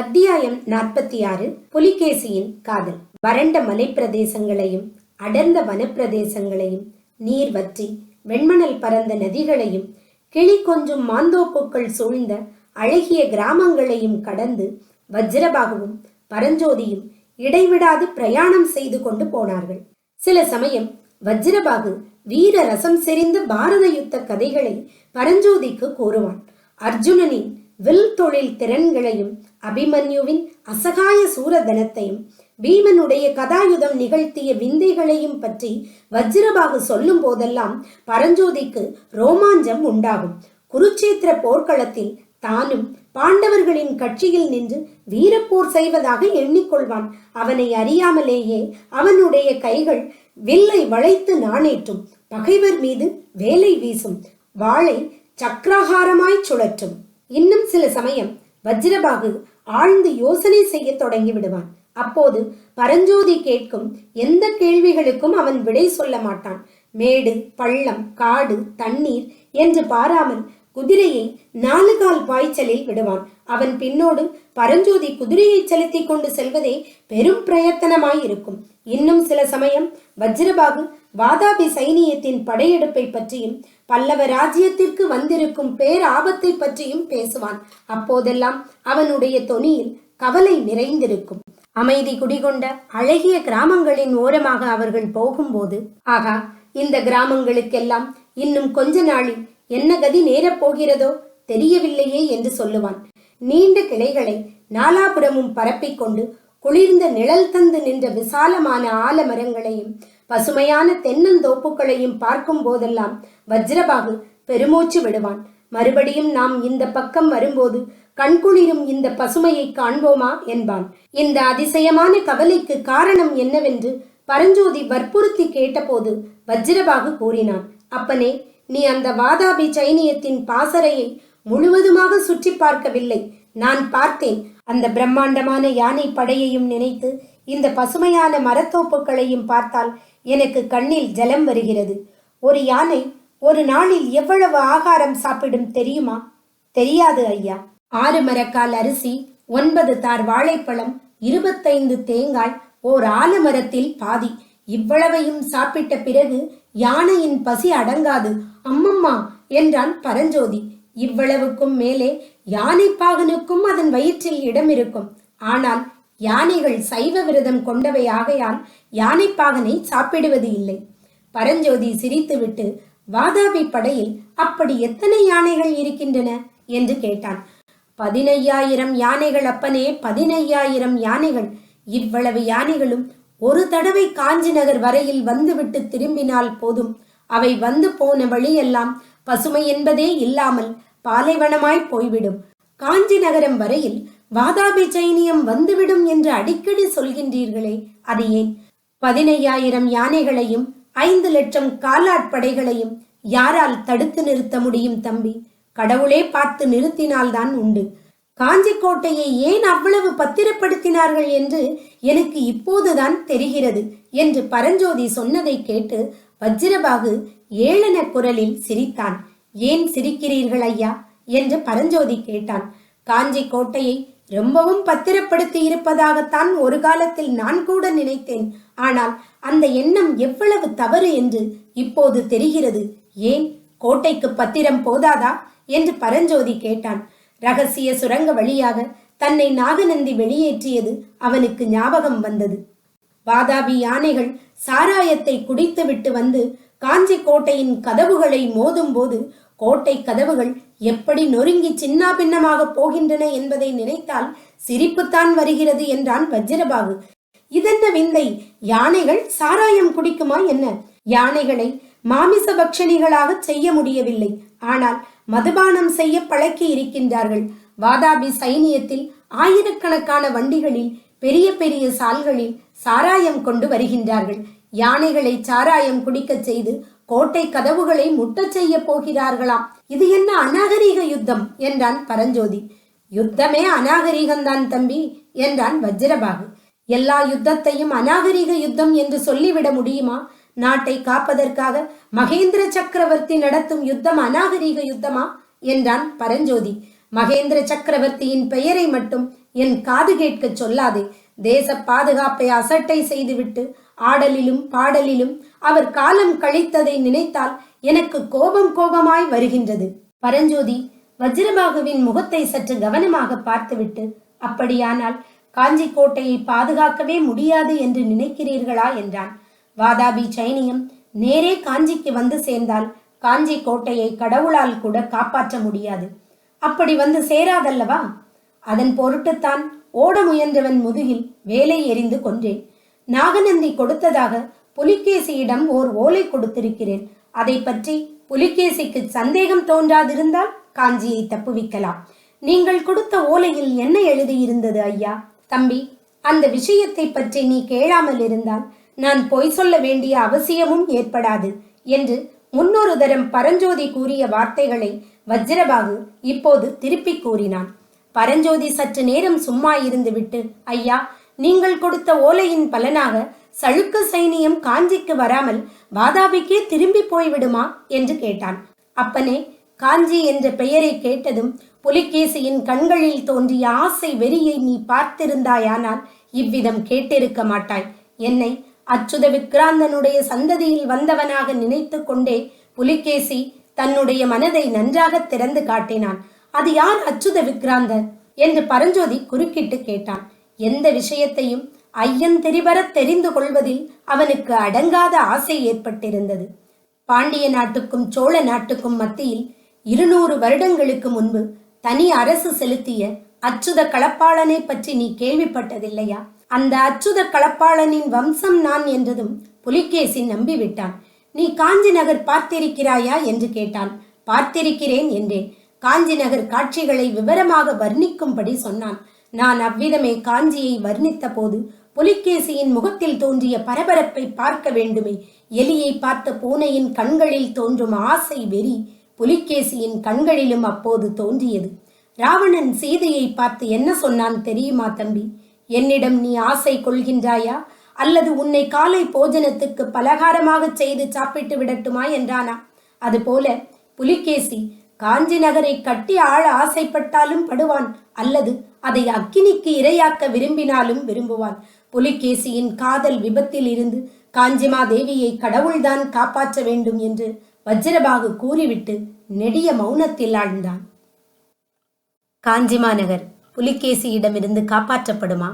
அத்தியாயம் நாற்பத்தி ஆறு புலிகேசியின் காதல். வறண்ட மலைப்பிரதேசங்களையும் அடர்ந்த வனப்பிரதேசங்களையும் நீர் வற்றி வெண்மணல் பரந்த நதிகளையும் கிளி கொஞ்சும் மாந்தோப்புக்கள் சூழ்ந்த அழகிய கிராமங்களையும் கடந்து வஜ்ரபாகுவும் பரஞ்சோதியும் இடைவிடாது பிரயாணம் செய்து கொண்டு போனார்கள். சில சமயம் வஜ்ரபாகு வீர ரசம் செறிந்த பாரத யுத்த கதைகளை பரஞ்சோதிக்கு கூறுவான். அர்ஜுனனின் வில் தொழில் திறன்களையும் அபிமன்யுவின் அசகாய சூரதனத்தையும் பீமனுடைய கதாயுதம் நிகழ்த்திய விந்தைகளையும் பற்றி வஜ்ரபாகு சொல்லும் போதெல்லாம் பரஞ்சோதிக்கு ரோமாஞ்சம் உண்டாகும். குருச்சேத்திர போர்க்களத்தில் தானும் பாண்டவர்களின் கட்சியில் நின்று வீரப்போர் செய்வதாக எண்ணிக்கொள்வான். அவனை அறியாமலேயே அவனுடைய கைகள் வில்லை வளைத்து நாணேற்றும். பகைவர் மீது வேலை வீசும். வாளை சக்கராகாரமாய் சுழற்றும். இன்னும் சில சமயம் வஜ்ரபாகு ஆழ்ந்து யோசனை செய்ய தொடங்கி விடுவான். அப்போது பரஞ்சோதி கேட்கும் எந்த கேள்விகளுக்கும் அவன் விடை சொல்ல மாட்டான். மேடு பள்ளம் காடு தண்ணீர் என்று பாராமல் குதிரையை நாலு கால் பாய்ச்சலில் விடுவான். அவன் பின்னோடு பரஞ்சோதி குதிரையை செலுத்தி கொண்டு செல்வதே பெரும் பிரயத்தனமாய் இருக்கும். இன்னும் சில சமயம் வஜ்ரபாகு வாதாபி சைனியத்தின் படையெடுப்பை பற்றியும் பல்லவ ராஜ்யத்திற்கு வந்திருக்கும் பேர் ஆபத்தை பற்றியும் பேசுவான். அப்போதெல்லாம் அவனுடைய தொனியில் கவலை நிறைந்திருக்கும். அமைதி குடிகொண்ட அழகிய கிராமங்களின் ஓரமாக அவர்கள் போகும்போது ஆகா இந்த கிராமங்களுக்கெல்லாம் இன்னும் கொஞ்ச நாளில் என்ன கதி நேரப் போகிறதோ தெரியவில்லையே என்று சொல்லுவான். நீண்ட கிளைகளை நாலாபுரமும் பரப்பிக்கொண்டு குளிர்ந்த நிழல் தந்து நின்ற விசாலமான ஆலமரங்களையும் பசுமையான தென்னந்தோப்புகளையும் பார்க்கும் போதெல்லாம் வஜ்ரபாகு பெருமூச்சு விடுவான். மறுபடியும் நாம் இந்த பக்கம் வரும்போது கண்குளிரும் இந்த பசுமையை காண்போமா என்பான். இந்த அதிசயமான கவலைக்கு காரணம் என்னவென்று பரஞ்சோதி வற்புறுத்தி கேட்டபோது வஜ்ரபாகு கூறினான் அப்பனே நீ அந்த வாதாபி சைனியத்தின் பாசறையை முழுவதுமாக சுற்றி பார்க்கவில்லை. நான் பார்த்தேன். அந்த பிரம்மாண்டமான யானை படையையும் நினைத்து இந்த பசுமையான மரத்தோப்புகளையும் பார்த்தால் எனக்கு கண்ணில் ஜலம் வருகிறது. ஒரு யானை ஒரு நாளில் எவ்வளவு ஆகாரம் சாப்பிடும் தெரியுமா? தெரியாது ஐயா. ஆறு மரக்கால் அரிசி ஒன்பது தார் வாழைப்பழம் இருபத்தைந்து தேங்காய் ஓர் ஆலமரத்தில் பாதி. இவ்வளவையும் சாப்பிட்ட பிறகு யானையின் பசி அடங்காது. அம்மம்மா என்றான் பரஞ்சோதி. இவ்வளவுக்கும் மேலே யானைப்பாகனுக்கும் அதன் வயிற்றில் இடம் இருக்கும் ஆனால் யானைகள் சைவ விரதம் கொண்டவையாகையால் யானைப்பாகனை சாப்பிடுவது இல்லை. பரஞ்சோதி சிரித்துவிட்டு வாதாபி படையில் அப்படி எத்தனை யானைகள் இருக்கின்றன? என்று கேட்டான். பதினையாயிரம் யானைகள் அப்பனே பதினையாயிரம் யானைகள். இவ்வளவு யானைகளும் ஒரு தடவை காஞ்சி நகர் வரையில் வந்துவிட்டு திரும்பினால் போதும். அவை வந்து போன வழியெல்லாம் பசுமை என்பதே இல்லாமல் பாலைவனமாய் போய்விடும். காஞ்சி நகரம் வரையில் வாதாபி சைனியம் வந்துவிடும் என்று அடிக்கடி சொல்கின்றீர்களே அது ஏன்? பதினையாயிரம் யானைகளையும் ஐந்து லட்சம் காலாட்படைகளையும் யாரால் தடுத்து நிறுத்த முடியும் தம்பி? கடவுளே பார்த்து நிறுத்தினால்தான் உண்டு. காஞ்சி கோட்டையை ஏன் அவ்வளவு பத்திரப்படுத்தினார்கள் என்று எனக்கு இப்போதுதான் தெரிகிறது என்று பரஞ்சோதி சொன்னதை கேட்டு வஜ்ரபாகு ஏளன குரலில் சிரித்தான். ஏன் சிரிக்கிறீர்கள் ஐயா? என்று பரஞ்சோதி கேட்டான். காஞ்சி கோட்டையை ரொம்பவும் பத்திரப்படுத்தி இருப்பதாகத்தான் ஒரு காலத்தில் நான் கூட நினைத்தேன். ஆனால் அந்த எண்ணம் எவ்வளவு தவறு என்று இப்போது தெரிகிறது. ஏன்? கோட்டைக்கு பத்திரம் போதாதா? என்று பரஞ்சோதி கேட்டான். ரகசிய சுரங்க வழியாக தன்னை நாகநந்தி வெளியேற்றியது அவனுக்கு ஞாபகம் வந்தது. வாதாபி யானைகள் சாராயத்தை குடித்துவிட்டு வந்து காஞ்சி கோட்டையின் கதவுகளை மோதும்போது கோட்டை கதவுகள் எப்படி நொறுங்கி சின்னாபின்னமாக போகின்றன என்பதை நினைத்தால் சிரிப்புத்தான் வருகிறது என்றான் வஜ்ரபாகு. இதென்ன விந்தை? யானைகள் சாராயம் குடிக்குமா என்ன? யானைகளை மாமிச பக்ஷணிகளாக செய்ய முடியவில்லை. ஆனால் மதுபானம் செய்ய பழக்கி இருக்கின்றார்கள். வாதாபி சைனியத்தில் ஆயிரக்கணக்கான வண்டிகளில் பெரிய பெரிய சால்களில் சாராயம் கொண்டு வருகின்றார்கள். யானைகளை சாராயம் குடிக்கச் செய்து கோட்டை கதவுகளை முட்டச் செய்ய போகிறார்களாம். இது என்ன அநாகரீக யுத்தம்? என்றான் பரஞ்சோதி. யுத்தமே அநாகரீகம்தான் தம்பி என்றான் வஜ்ரபாகு. எல்லா யுத்தத்தையும் அநாகரீக யுத்தம் என்று சொல்லிவிட முடியுமா? நாட்டை காப்பதற்காக மகேந்திர சக்கரவர்த்தி நடத்தும் யுத்தம் அநாகரீக யுத்தமா? என்றான் பரஞ்சோதி. மகேந்திர சக்கரவர்த்தியின் பெயரை மட்டும் என் காது கேட்கச் சொல்லாதே. தேச பாதுகாப்பை அசட்டை செய்துவிட்டு ஆடலிலும் பாடலிலும் அவர் காலம் கழித்ததை நினைத்தால் எனக்கு கோபம் கோபமாய் வருகின்றது. பரஞ்சோதி வஜ்ரபாகுவின் முகத்தை சற்று கவனமாக பார்த்துவிட்டு அப்படியானால் காஞ்சி கோட்டையை பாதுகாக்கவே முடியாது என்று நினைக்கிறீர்களா? என்றான். வாதாபி சைனியம் நேரே காஞ்சிக்கு வந்து சேர்ந்தால் காஞ்சி கோட்டையை கடவுளால் கூட காப்பாற்ற முடியாது. அப்படி வந்து சேராதல்லவா? அதன் பொருட்டுத்தான் ஓட முயன்றவன் முதுகில் வேலை எறிந்து கொன்றேன். நாகநந்தி கொடுத்ததாக புலிகேசியிடம் ஓர் ஓலை கொடுத்திருக்கிறேன். அதை பற்றி புலிகேசிக்கு சந்தேகம் தோன்றாதிருந்தால் காஞ்சியை தப்புவிக்கலாம். நீங்கள் கொடுத்த ஓலையில் என்ன எழுதியிருந்தது ஐயா? தம்பி அந்த விஷயத்தை பற்றி நீ கேளாமல் இருந்தால் நான் பொய் சொல்ல வேண்டிய அவசியமும் ஏற்படாது என்று முன்னொரு தரம் பரஞ்சோதி கூறிய வார்த்தைகளை வஜ்ரபாகு இப்போது திருப்பிக் கூறினான். பரஞ்சோதி சற்று நேரம் சும்மா இருந்துவிட்டு ஐயா நீங்கள் கொடுத்த ஓலையின் பலனாக சழுக்க சைனியம் காஞ்சிக்கு வராமல் வாதாபிக்கே திரும்பி போய்விடுமா? என்று கேட்டான். அப்பனே காஞ்சி என்ற பெயரை கேட்டதும் புலிகேசியின் கண்களில் தோன்றிய ஆசை வெறியை நீ பார்த்திருந்தாயானால் இவ்விதம் கேட்டிருக்க மாட்டாய். என்னை அச்சுத விக்ராந்தனுடைய சந்ததியில் வந்தவனாக நினைத்து கொண்டே புலிகேசி தன்னுடைய மனதை நன்றாக திறந்து காட்டினான். அது யார் அச்சுத விக்ராந்தர் என்று பரஞ்சோதி குறுக்கிட்டு கேட்டான். எந்த விஷயத்தையும் ஐயன் தெரிவர தெரிந்து கொள்வதில் அவனுக்கு அடங்காத ஆசை ஏற்பட்டிருந்தது. பாண்டிய நாட்டுக்கும் சோழ நாட்டுக்கும் மத்தியில் இருநூறு வருடங்களுக்கு முன்பு தனி அரசு செலுத்திய அச்சுத களப்பாளனை பற்றி நீ கேள்விப்பட்டதில்லையா? அந்த அச்சுத களப்பாளனின் வம்சம் நான் என்றதும் புலிகேசி நம்பிவிட்டான். நீ காஞ்சி நகர் பார்த்திருக்கிறாயா? என்று கேட்டான். பார்த்திருக்கிறேன் என்றேன். காஞ்சி நகர் காட்சிகளை விவரமாக வர்ணிக்கும்படி சொன்னான். நான் அவ்விதமே காஞ்சியை வர்ணித்த போது புலிகேசியின் முகத்தில் தோன்றிய பரபரப்பை பார்க்க வேண்டுமே. எலியை பார்த்த பூனையின் கண்களில் தோன்றும் ஆசை வெறி புலிகேசியின் கண்களிலும் அப்போது தோன்றியது. ராவணன் சீதையை பார்த்து என்ன சொன்னான் தெரியுமா தம்பி? என்னிடம் நீ ஆசை கொள்கின்றாயா? அல்லது உன்னை காலை போஜனத்துக்கு பலகாரமாக செய்து சாப்பிட்டு விடட்டுமா என்றானா? அதுபோல புலிகேசி காஞ்சி நகரை கட்டி ஆள ஆசைப்பட்டாலும் படுவான் அல்லது அதை அக்கினிக்கு இரையாக்க விரும்பினாலும் விரும்புவான். புலிகேசியின் காதல் விபத்தில் இருந்து காஞ்சிமா தேவியை கடவுள்தான் காப்பாற்ற வேண்டும் என்று வஜ்ரபாகு கூறிவிட்டு நெடிய மௌனத்தில் ஆழ்ந்தான். காஞ்சிமா நகர் புலிகேசியிடமிருந்து காப்பாற்றப்படுமா?